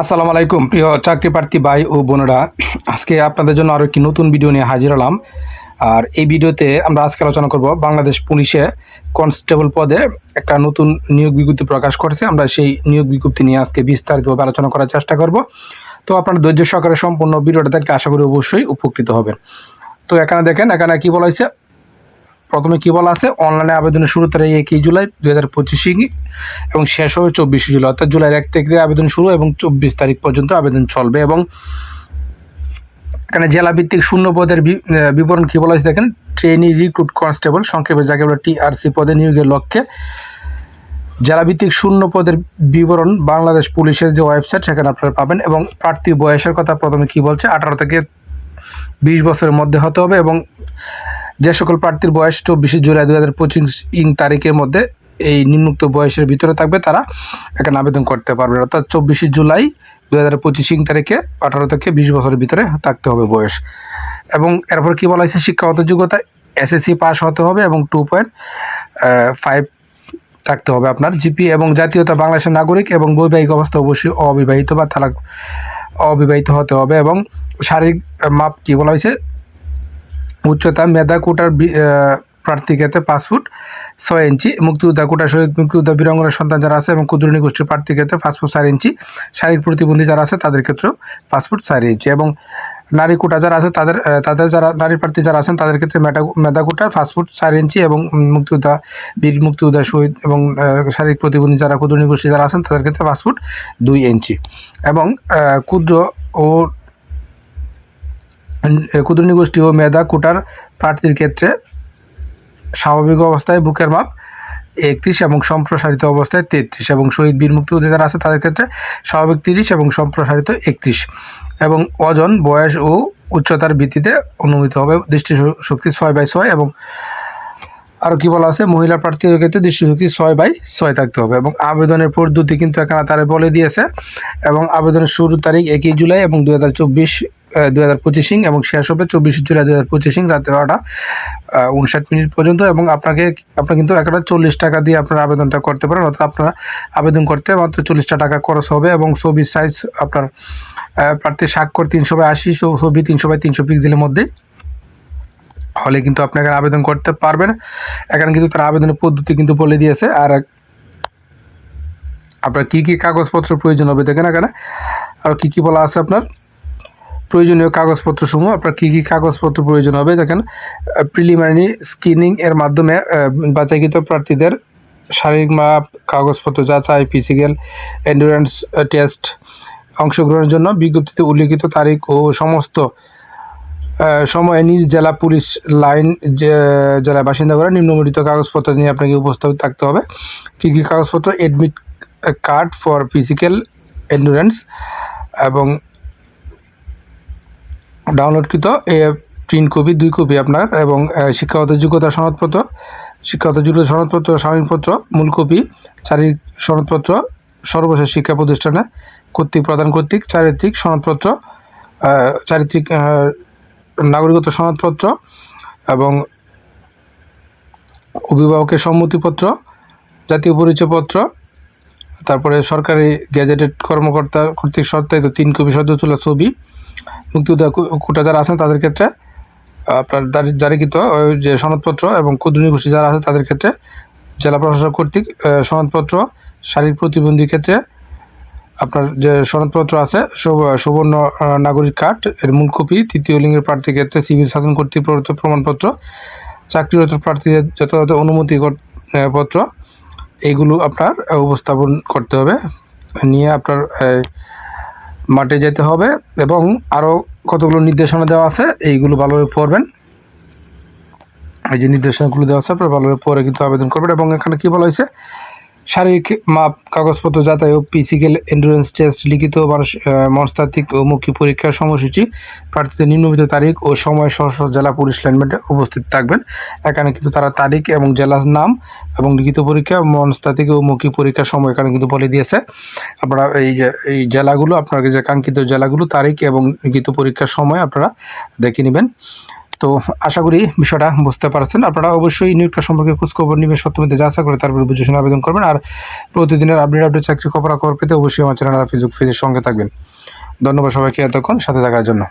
আসসালামু আলাইকুম। প্রিয় চাকরি প্রার্থী ভাই ও বোনেরা, আজকে আপনাদের জন্য আরও একটি নতুন ভিডিও নিয়ে হাজির হলাম। আর এই ভিডিওতে আমরা আজকে আলোচনা করব বাংলাদেশ পুলিশে কনস্টেবল পদে একটা নতুন নিয়োগ বিজ্ঞপ্তি প্রকাশ করেছে। আমরা সেই নিয়োগ বিজ্ঞপ্তি নিয়ে আজকে বিস্তারিতভাবে আলোচনা করার চেষ্টা করব। তো আপনার ধৈর্য সহকারে সম্পূর্ণ ভিডিওটা দেখলে আশা করি অবশ্যই উপকৃত হবেন। তো এখানে দেখেন, এখানে কি বলা হয়েছে? প্রথমে কি বলা আছে? অনলাইনে আবেদনের শুরু তারিখ একই জুলাই দু হাজার পঁচিশে এবং শেষ হবে চব্বিশে জুলাই, অর্থাৎ জুলাইয়ের এক তারিখ থেকে আবেদন শুরু এবং চব্বিশ তারিখ পর্যন্ত আবেদন চলবে। এবং এখানে জেলাভিত্তিক শূন্য পদের বিবরণ কী বলা হয়েছে দেখেন? ট্রেনি রিক্রুট কনস্টেবল, সংক্ষেপে যাকে বলে টিআরসি পদে নিয়োগের লক্ষ্যে। জেলাভিত্তিক শূন্য পদের বিবরণ বাংলাদেশ পুলিশের যে ওয়েবসাইট, সেখানে আপনারা পাবেন। এবং প্রার্থী বয়সের কথা প্রথমে কি বলছে? আঠারো থেকে বিশ বছরের মধ্যে হতে হবে এবং যে সকল প্রার্থীর বয়স চব্বিশে জুলাই দু হাজার পঁচিশ ইং তারিখের মধ্যে এই নিম্নোক্ত বয়সের ভিতরে থাকবে, তারা এখানে আবেদন করতে পারবে। অর্থাৎ চব্বিশে জুলাই দু হাজার পঁচিশ ইং তারিখে আঠারো থেকে বিশ বছরের ভিতরে থাকতে হবে বয়স। এবং এরপর কী বলা হয়েছে? শিক্ষাগত যোগ্যতা, এসএসসি পাস হতে হবে এবং টু পয়েন্ট ফাইভ থাকতে হবে আপনার জিপি এবং জাতীয়তা বাংলাদেশের নাগরিক এবং বৈবাহিক অবস্থা অবশ্যই অবিবাহিত বা তালাক অবিবাহিত হতে হবে এবং শারীরিক মাপ কী বলা হয়েছে? উচ্চতা মেধা কোটার প্রার্থীর ক্ষেত্রে পাঁচ ফুট ছয় ইঞ্চি, মুক্তিযোদ্ধা কোটা শহীদ মুক্তিযোদ্ধা বীরাঙ্গনের সন্তান যারা আছে এবং ক্ষুদ্রণী গোষ্ঠীর প্রার্থী ক্ষেত্রে পাঁচ ফুট চার ইঞ্চি, শারীরিক প্রতিবন্ধী যারা আছে তাদের ক্ষেত্রেও পাঁচ ফুট চার ইঞ্চি এবং নারী কোটা যারা আছে তাদের তাদের যারা নারী প্রার্থী যারা আছেন তাদের ক্ষেত্রে মেধা মেধা কোটা পাঁচ ফুট চার ইঞ্চি এবং মুক্তিযোদ্ধা, বীর মুক্তিযোদ্ধা শহীদ এবং শারীরিক প্রতিবন্ধী যারা ক্ষুদ্রণী গোষ্ঠী যারা আছেন তাদের ক্ষেত্রে পাঁচ ফুট দুই ইঞ্চি এবং ক্ষুদ্র ও ক্ষুদ্রণী গোষ্ঠী ও মেধা কোটার প্রার্থীর ক্ষেত্রে স্বাভাবিক অবস্থায় বুকের মাপ একত্রিশ এবং সম্প্রসারিত অবস্থায় তেত্রিশ এবং শহীদ বীর মুক্তিযোদ্ধা যারা আছে তাদের ক্ষেত্রে স্বাভাবিক তিরিশ এবং সম্প্রসারিত একত্রিশ এবং ওজন বয়স ও উচ্চতার ভিত্তিতে অনুমিত হবে দৃষ্টি শক্তি ছয় বাই ছয় এবং আরও কী বলা আছে, মহিলা প্রার্থীদের ক্ষেত্রে দৃষ্টিশক্তি ছয় বাই ছয় থাকতে হবে এবং আবেদনের পদ্ধতি কিন্তু এখানে তারা বলে দিয়েছে এবং আবেদনের শুরুর তারিখ একই জুলাই এবং দু হাজার চব্বিশ দু হাজার পঁচিশিং এবং শেষ হবে চব্বিশে জুলাই দু হাজার পঁচিশিং রাত বারোটা উনষাট মিনিট পর্যন্ত এবং আপনাকে আপনার কিন্তু একটা চল্লিশ টাকা দিয়ে আপনার আবেদনটা করতে পারেন অর্থাৎ আপনার আবেদন করতে মাত্র চল্লিশটা টাকা খরচ হবে এবং ছবির সাইজ আপনার আহ, প্রার্থীর স্বাক্ষর তিনশো বাই আশি ছবি তিনশো বাই তিনশো পিক্সেলের মধ্যে। হলে কিন্তু আপনি এখানে আবেদন করতে পারবেন। এখানে কিন্তু তার আবেদনের পদ্ধতি কিন্তু বলে দিয়েছে। আর আপনার কী কী কাগজপত্র প্রয়োজন হবে দেখেন এখানে। আর কী কী বলা আছে আপনার? প্রয়োজনীয় কাগজপত্র সমূহ আপনার কী কী কাগজপত্র প্রয়োজন হবে, দেখেন প্রিলিমিনারি স্ক্রিনিং এর মাধ্যমে বাছাইকৃত প্রার্থীদের শারীরিক মাপ, কাগজপত্র যাচাই ফিজিক্যাল এন্ডুরেন্স টেস্ট অংশগ্রহণের জন্য বিজ্ঞপ্তিতে উল্লিখিত তারিখ ও সমস্ত সময়ে নিজ জেলা পুলিশ লাইন, যে- জেলার বাসিন্দা করে নিম্নমূলিত কাগজপত্র নিয়ে আপনাকে উপস্থিত থাকতে হবে। কী কী কাগজপত্র? Admit card for physical endurance এবং ডাউনলোডকৃত এ প্রিন্ট কপি, দুই কপি আপনার, এবং শিক্ষাগত যোগ্যতা সনদপত্র, শিক্ষাগত যোগ্যতা সনদপত্র, স্বামীপত্র, মূল কপি চারিত্রিক সনদপত্র, সর্বশেষ শিক্ষা প্রতিষ্ঠানে কর্তৃক প্রদান কর্তৃক, চারিত্রিক সনদপত্র চারিত্রিক নাগরিকত্ব সনদপত্র, এবং অভিভাবকের সম্মতিপত্র, জাতীয় পরিচয়পত্র, তারপরে সরকারি গ্যাজেটেড কর্মকর্তা কর্তৃক সত্যায়িত তিন কপি সদ্য তোলা ছবি মুক্তিযোদ্ধা যারা আছেন তাদের ক্ষেত্রে, আপনার জারি- জারিকৃত যে সনদপত্র এবং ক্ষুদ্র গোষ্ঠী যারা আছে তাদের ক্ষেত্রে, জেলা প্রশাসক কর্তৃক সনদপত্র, শারীরিক প্রতিবন্ধী ক্ষেত্রে আপনার যে সনদপত্র আছে সুবর্ণ নাগরিক কার্ড, এর মূল কপি, তৃতীয় লিঙ্গের প্রার্থীর ক্ষেত্রে সিভিল সাধন কর্তৃক প্রদত্ত প্রমাণপত্র, চাকরিরত প্রার্থীদের যথাযথ অনুমতি পত্র এইগুলো আপনার উপস্থাপন করতে হবে। নিয়ে আপনার মাঠে যেতে হবে এবং আরও কতগুলো নির্দেশনা দেওয়া আছে, এইগুলো ভালোভাবে পড়বেন। এই যে নির্দেশনাগুলো দেওয়া আছে, আপনার ভালোভাবে পরে কিন্তু আবেদন করবেন এবং এখানে কী বলা হয়েছে? শারীরিক মাপ, কাগজপত্র যাতায়াত ও ফিজিক্যাল এন্ডুরেন্স টেস্ট লিখিত মানুষ মনস্তাত্ত্বিক ও মৌখিক পরীক্ষার সময়সূচি, প্রার্থীদের নিম্নমিত তারিখ ও সময় সহ জেলা পুলিশ লাইনমেন্টে উপস্থিত থাকবেন। এখানে কিন্তু তারা তারিখ এবং জেলার নাম এবং লিখিত পরীক্ষা, মনস্তাত্ত্বিক ও মৌখিক পরীক্ষার সময় এখানে কিন্তু বলে দিয়েছে। আপনারা এই যে, এই জেলাগুলো, আপনার যে কাঙ্ক্ষিত জেলাগুলো, তারিখ এবং লিখিত পরীক্ষার সময় আপনারা দেখে নেবেন। তো আশা করি বিষয়টা বুঝতে পারছেন। আপনারা অবশ্যই নিয়োগটা সম্পর্কে খোঁজখবর নিবে সত্যমিতে যাচাই করে তারপরে বুঝে শুনে আবেদন করবেন। আর প্রতিদিনের আপডেট আপডেট চাকরি খবর খবর পেতে অবশ্যই আমার চ্যানেল ফেসবুক পেজের সঙ্গে থাকবেন। ধন্যবাদ সবাইকে এতক্ষণ, সাথে থাকার জন্য।